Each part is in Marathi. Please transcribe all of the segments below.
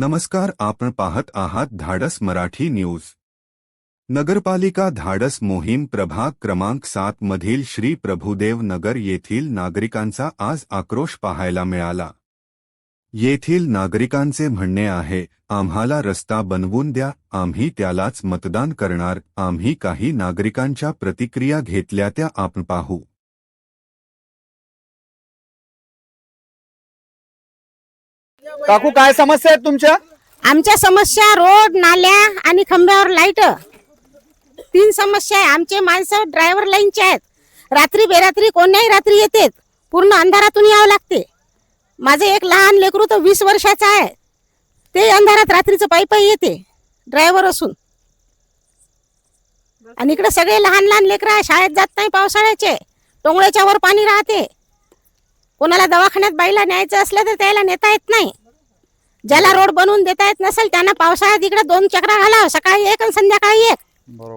नमस्कार आपण पाहत आहात धाडस मराठी न्यूज. नगरपालिका धाडस मोहीम प्रभाग क्रमांक सात मधील श्री प्रभुदेव नगर येथील नागरिकांचा आज आक्रोश पाहायला मिळाला. येथील नागरिकांचे म्हणणे आहे आम्हाला रस्ता बनवून द्या आम्ही त्यालाच मतदान करणार आम्ही काही नागरिकांच्या प्रतिक्रिया घेतल्या त्या आपण पाहू. काकू काय समस्या आहेत तुमच्या? आमच्या समस्या रोड नाल्या आणि खंब्यावर लाइट. तीन समस्या आहे. आमचे माणसं ड्रायव्हर लाईनचे आहेत. रात्री बेरात्री कोण्याही रात्री येतात पूर्ण अंधारातून यावं लागते. माझं एक लहान लेकरू तर वीस वर्षाचं आहे. ते अंधारात रात्रीचं पायी पायी येते. ड्रायव्हर असून. आणि इकडे सगळे लहान लहान लेकरं आहे. शाळेत जात नाही पावसाळ्याचे. टोंगळ्याच्या वर पाणी राहते. कोणाला दवाखान्यात बाईला न्यायचं असलं तर त्याला नेता येत नाही. ज्याला रोड बनवून देता येत नसेल त्यांना पावसाळ्यात इकडे दोन चक्रा घालावं सकाळी एक आणि संध्याकाळी एक.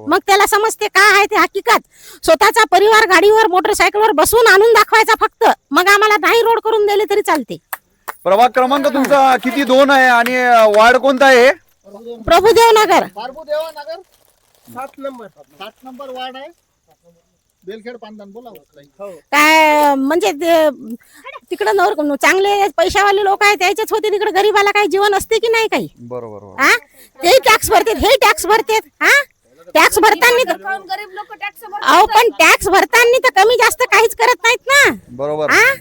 मग त्याला समजते काय आहे ते हकीकत. स्वतःचा परिवार गाडीवर मोटरसायकलवर बसून आणून दाखवायचा फक्त. मग आम्हाला नाही रोड करून दिले तरी चालते. प्रभाग क्रमांक तुमचा किती? दोन आहे आणि वार्ड कोणता आहे प्रभुदेव नगर. बारबुदेवा नगर सात नंबर. सात नंबर वार्ड आहे. बेलखेड बोला हो काय म्हणजे तिकडं नवर चांगले पैशावाले लोक आहेत त्याच्याच होते तिकडे गरीबाला काही जीवन असते की नाही काही? बरोबर हा? ते टॅक्स भरतात हे टॅक्स भरतात हा? टॅक्स भरताना तर- अहो पण टॅक्स भरताना तर कमी जास्त काहीच करत नाहीत ना. बरोबर. हा?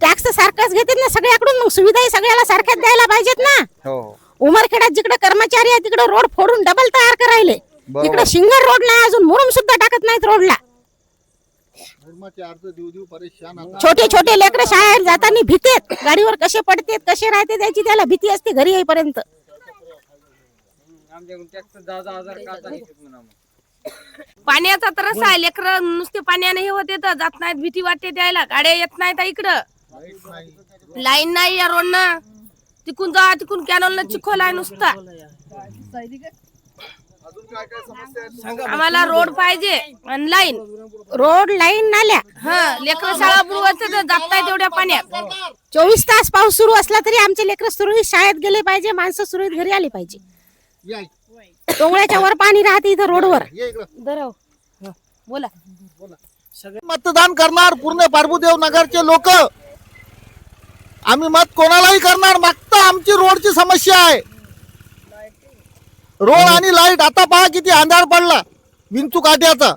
टॅक्स तर सारखंच घेतात ना सगळ्याकडून मग सुविधाही सगळ्याला सारख्याच द्यायला पाहिजेत ना. हो. उमरखेडात जिकडे कर्मचारी आहे तिकडे रोड फोडून डबल तयार करायले. तिकडे सिंगल रोड नाही अजून मुरुम सुद्धा टाकत नाहीत रोडला. छोटे छोटे लेकर शाळेत जाताना भीतेत. गाडीवर कसे पडतेत कसे राहते त्याची त्याला भीती असते घरी येईपर्यंत. पाण्याचा त्रास आहे लेकर नुसते पाण्याने हे होते तर जात नाहीत भीती वाटते द्यायला गाड्या येत नाहीत इकडं. लाईन नाही या रोड ना तिकून जा तिकून कॅनल चिखोल आहे नुसता. आम्हाला रोड पाहिजे आणि लाईन रोड लाईन नाल्या. हा लेकर शाळा बुडवायचं तर जात नाही तेवढ्या पाण्यात. चोवीस तास पाऊस सुरू असला तरी आमचे लेकर सुरळीत शाळेत गेले पाहिजे माणसं सुरळीत घरी आली पाहिजे. या. डोंगराच्या वर पाणी राहते इथं रोडवर. ये इकडं. दरव बोला. मतदान करणार पूर्ण पारबुदेव नगरचे लोक. आम्ही मत कोणालाही करणार मागता आमची रोडची समस्या आहे. रोड आणि लाइट आता पहा किती अंधार पडला. विंचू काट्याचा.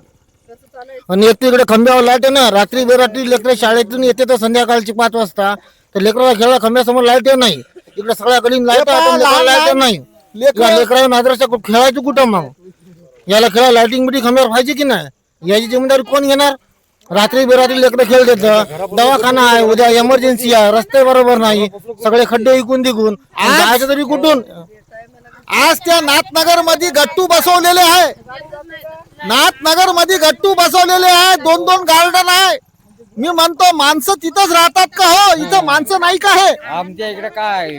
आणि एक तिकडे खंब्यावर लाइट आहे ना रात्री बेरात्री लेकरं शाळेतून येते तर संध्याकाळची पाच वाजता. तर लेकराला खेळा खंब्यासमोर लाइट नाही. इकडे सगळ्या गलीन लाइट लाइट नाही. लेकरं- लेकरा नादरच्या खेळायचं कुठं मग? याला खेळा लाईटिंग बिटी खंब्यावर पाहिजे की नाही? याची जिम्मेदारी कोण घेणार? रात्री बेरात्री लेकरं खेळ देतं दवाखाना आहे उद्या इमर्जन्सी आहे रस्ते बरोबर नाही. सगळे खड्डे इकून दिकून जायचं तरी कुठून? आज त्या नाथनगरमध्ये गट्टू बसवलेले आहे. नाथनगरमध्ये गट्टू बसवलेले आहे. दोन दोन गार्डन आहे. मी म्हणतो माणसं तिथंच राहतात का हो? इथं माणसं नाही का हे? आमच्या इकडे काय?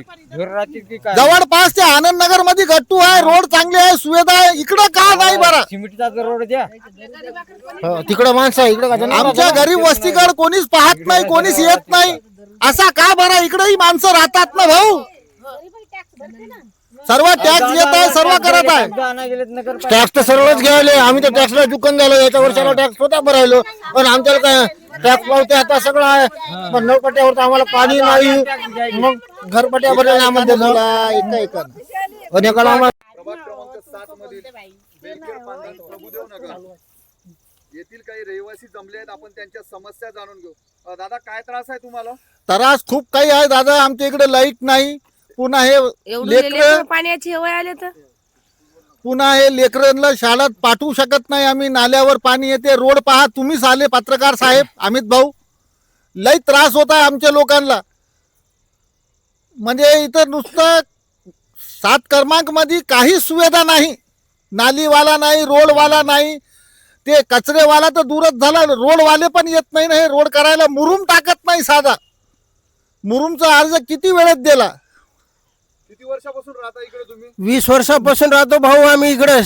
जवळपास त्या आनंद नगरमध्ये गट्टू आहे. रोड चांगले आहे. सुविधा आहे. इकडं का नाही बरं? सिमेंटचा रोड द्या. हो, तिकडं माणसं आहे, इकडं आमच्या गरीब वस्तीकडे कोणीच पाहत नाही कोणीच येत नाही. असा का बरं? इकडेही माणसं राहतात ना भाऊ? सर्व टॅक्स घेत आहे सर्व करत आहे टॅक्स तर सर्वच घ्यायले. आम्ही तर टॅक्सला चुकून झालो. याच्या वर्षाला टॅक्स स्वतः भरायलो. पण आमच्याला काय टॅक्स पावते आता सगळं आहे. पण नळपट्ट्यावर तर आम्हाला पाणी नाही. मग घरपट्ट्या भरल्या आम्हाला एका एका आणि एकाला आम्हाला येथील काही रहिवासी जमले आहेत. आपण त्यांच्या समस्या जाणून घेऊ. दादा काय त्रास आहे तुम्हाला? त्रास खूप काही आहे दादा. आमच्या इकडे लाइट नाही. पुन्हा हे एवढे लेकर लेकरं पाण्याची हेवय आले तर? पुन्हा हे लेकरांना शाळेत पाठवू शकत नाही. आम्ही नाल्यावर पाणी येते. रोड पहा. तुम्हीच आले पत्रकार साहेब अमित भाऊ. लई त्रास होत आहे आमच्या लोकांना. म्हणजे इथं नुसतं सात क्रमांकमध्ये काहीच सुविधा नाही. नालीवाला नाही रोडवाला नाही. ते कचरेवाला तर दूरच झाला. रोडवाले पण येत नाही ना हे. रोड करायला मुरुम टाकत नाही साधा. मुरुमचा अर्ज किती वेळेत दिला? किती वर्षापासून राहता इकडे तुम्ही? वीस वर्षापासून राहतो भाऊ आम्ही इकडे.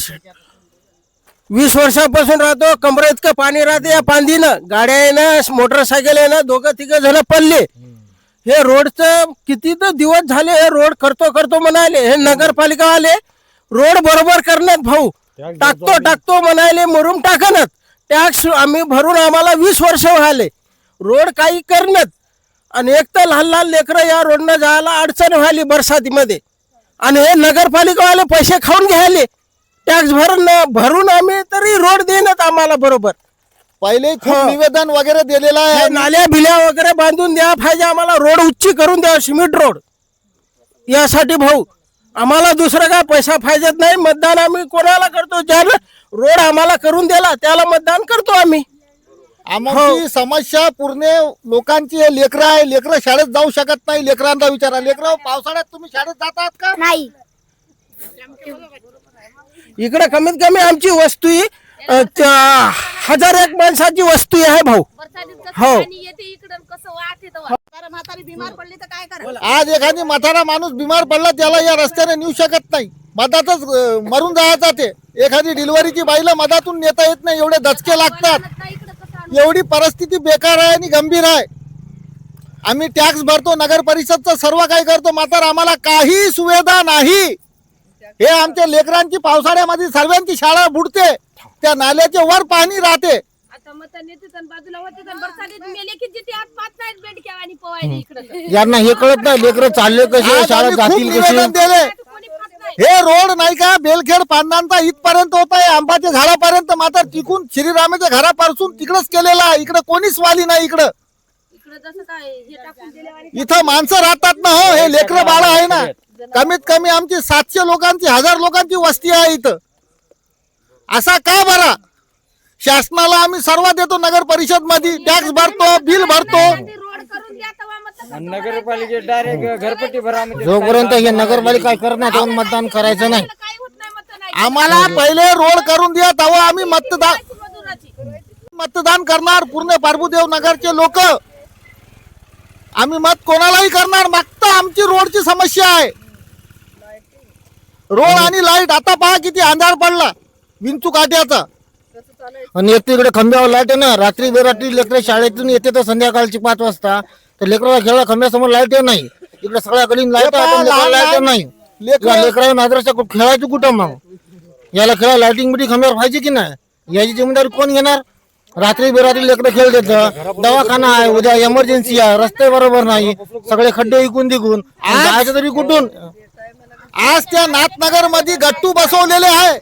वीस वर्षापासून राहतो कमरे इतकं पाणी राहते या पांदीनं गाड्या आहे ना मोटरसायकल आहे ना दोघं तिघं जण पडले. हे रोडचं किती तर दिवस झाले हे रोड करतो करतो म्हणाले हे नगरपालिका आले. रोड बरोबर करण्यात भाऊ. टाकतो टाकतो म्हणाले मरून टाकनत. टॅक्स आम्ही भरून आम्हाला वीस वर्ष व्हायले रोड काही करण्यात आणि एक तर लहान लहान लेकरं या रोडनं जायला अडचण व्हायली बरसातीमध्ये. आणि हे नगरपालिकावाले पैसे खाऊन घ्यायले. टॅक्स भरून भरून आम्ही तरी रोड देण्यात आम्हाला बरोबर. पहिले खूप हो. निवेदन वगैरे दिलेलं हे आहे नाल्या बिल्या वगैरे बांधून द्या पाहिजे आम्हाला रोड उच्ची करून द्या सिमेंट रोड. यासाठी भाऊ आम्हाला दुसरं काय पैसा पाहिजेत नाही. मतदान आम्ही कोणाला करतो? ज्याला रोड आम्हाला करून दिला त्याला मतदान करतो आम्ही. आमची समस्या पूर्ण लोकांची आहे. लेकरं आहे. लेकरं शाळेत जाऊ शकत नाही. लेकरांना विचारा. लेकरं पावसाळ्यात तुम्ही शाळेत जातात का? नाही. इकडे कमीत कमी आमची वस्तू ही, अ, त्या- हजार एक माणसाची वस्तू आहे भाऊ. हो. पाणी येते इकडं कसं वाहते तेव्हा. म्हातारी बिमार पडली तर काय करा आज एखादी म्हातारा माणूस बिमार पडला त्याला या रस्त्याने नेऊ शकत नाही. मधातच अं, मरून जायचा ते. एखादी डिलिव्हरीची बाईला मधातून नेता येत नाही. एवढे दचके लागतात. एवढी परिस्थिती बेकार आहे आणि गंभीर आहे. आम्ही टॅक्स भरतो नगर परिषदचं सर्व काही करतो मात्र आम्हाला काही सुविधा नाही. हे आमच्या लेकरांची पावसाळ्यामध्ये सर्वांची शाळा बुडते त्या नाल्याचे वर पाणी राहते. यांना हे कळत नाही लेकरं चालले कसे खूप जातील कसे हे रोड नाही का? बेलखेड पांडांचा इथपर्यंत होत आहे. आंबाच्या झाडापर्यंत मात्र तिकून श्रीरामाच्या घरापासून तिकडच केलेला आहे. इकडे कोणीच वाली नाही इकडं. इकडं जसं काय हे टाकून दिले इथं माणसं राहतात ना हो. हे लेकरं बाळ आहे ना. कमीत कमी आमची सातशे लोकांची हजार लोकांची वस्ती आहे इथं. असा का बरा? शासनाला आम्ही सर्व देतो नगर परिषदमध्ये टॅक्स भरतो बिल भरतो. करून द्या तेव्हा मग तसं नगरपालिकेत डायरेक्ट घरपट्टी भरा म्हणजे जोपर्यंत हे नगरपालिका करण्यात येऊन मतदान करायचं नाही काही होत नाही मत नाही. आम्हाला पहिले रोड करून द्या तेव्हा आम्ही मतदान मजुराची? मतदान करणार पूर्ण पार्बुदेव नगरचे लोक. आम्ही मत कोणालाही करणार मागता आमची रोडची समस्या आहे. रोड आणि लाइट आता पहा किती अंधार पडला विंचू काट्याचा. आणि एक तिकडे खंब्यावर लाइट आहे ना रात्री बेरात्री लेकरं शाळेतून येते तर संध्याकाळची पाच वाजता. तर लेकराला खेळा खंब्यासमोर लाइट नाही. इकडे सगळ्या गलीन लाइट लाइट नाही. लेकरं- नादरच्या खेळायचं कुठं मग? याला खेळा लाईटिंग बिटिंग खंब्यावर पाहिजे की नाही? याची जिम्मेदारी कोण घेणार? रात्री बेरात्री लेकरं खेळ देतं. दवाखाना आहे उद्या इमर्जन्सी आहे रस्ते बरोबर नाही. सगळे खड्डे इकून तिकून आणि जायचं तरी कुठून? आज त्या नाथनगरमध्ये गट्टू बसवलेले आहे.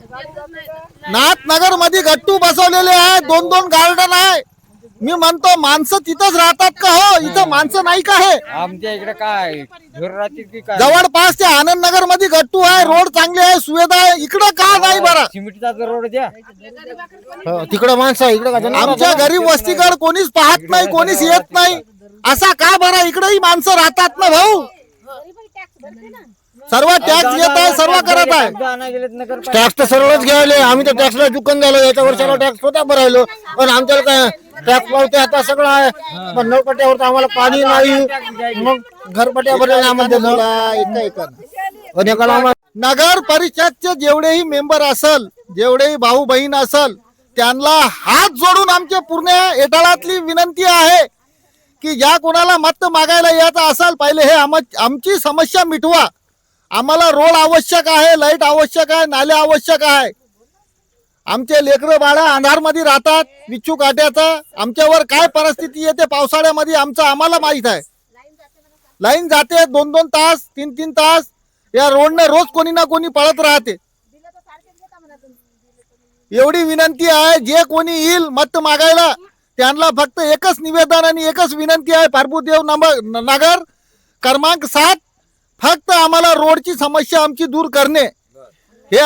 नाथनगरमध्ये गट्टू बसवलेले आहे. दोन दोन गार्डन आहे. मी म्हणतो माणसं तिथंच राहतात का हो? इथं माणसं नाही का हे? आमच्या इकडे काय? जवळपास त्या आनंद नगरमध्ये गट्टू आहे. रोड चांगले आहे. सुविधा आहे. इकडं का नाही बरं? सिमेंटचा रोड द्या. हो, तिकडं माणसं आहे, इकडं आमच्या गरीब वस्तीकडे कोणीच पाहत नाही कोणीच येत नाही. असा का बरं? इकडेही माणसं राहतात ना भाऊ? सर्व टॅक्स येत आहे सर्व करत आहे. टॅक्स तर सर्वच घ्यायले. आम्ही तर टॅक्सला चुकून झालो. याच्या वर्षाला टॅक्स स्वतः भरायलो. पण आमच्याला काय टॅक्स पावते आता सगळं आहे. पण नळपट्ट्यावर तर आम्हाला पाणी नाही. मग घरपट्ट्या आम्हाला एकाला आम्हाला नगर परिषदचे जेवढेही मेंबर असल जेवढेही भाऊ बहीण असल त्यांना हात जोडून आमच्या पूर्ण एटाळातली विनंती आहे की ज्या कोणाला मत मागायला यायचं असाल पहिले हे आम आमची समस्या मिटवा. आम्हाला रोड आवश्यक आहे लाइट आवश्यक आहे नाले आवश्यक आहे. आमचे लेकरं बाळा अंधारमध्ये राहतात विच्छू काट्याचा. आमच्यावर काय परिस्थिती येते पावसाळ्यामध्ये आमचं आम्हाला माहीत आहे. लाईन जाते दोन दोन तास तीन तीन तास. या रोडने रोज कोणी ना कोणी पळत राहते. एवढी विनंती आहे जे कोणी येईल मत मागायला त्यांना फक्त एकच निवेदन आणि एकच विनंती आहे पार्बुदेव नंबर नगर क्रमांक सात फक्त आम्हाला रोडची समस्या आमची दूर करणे. हे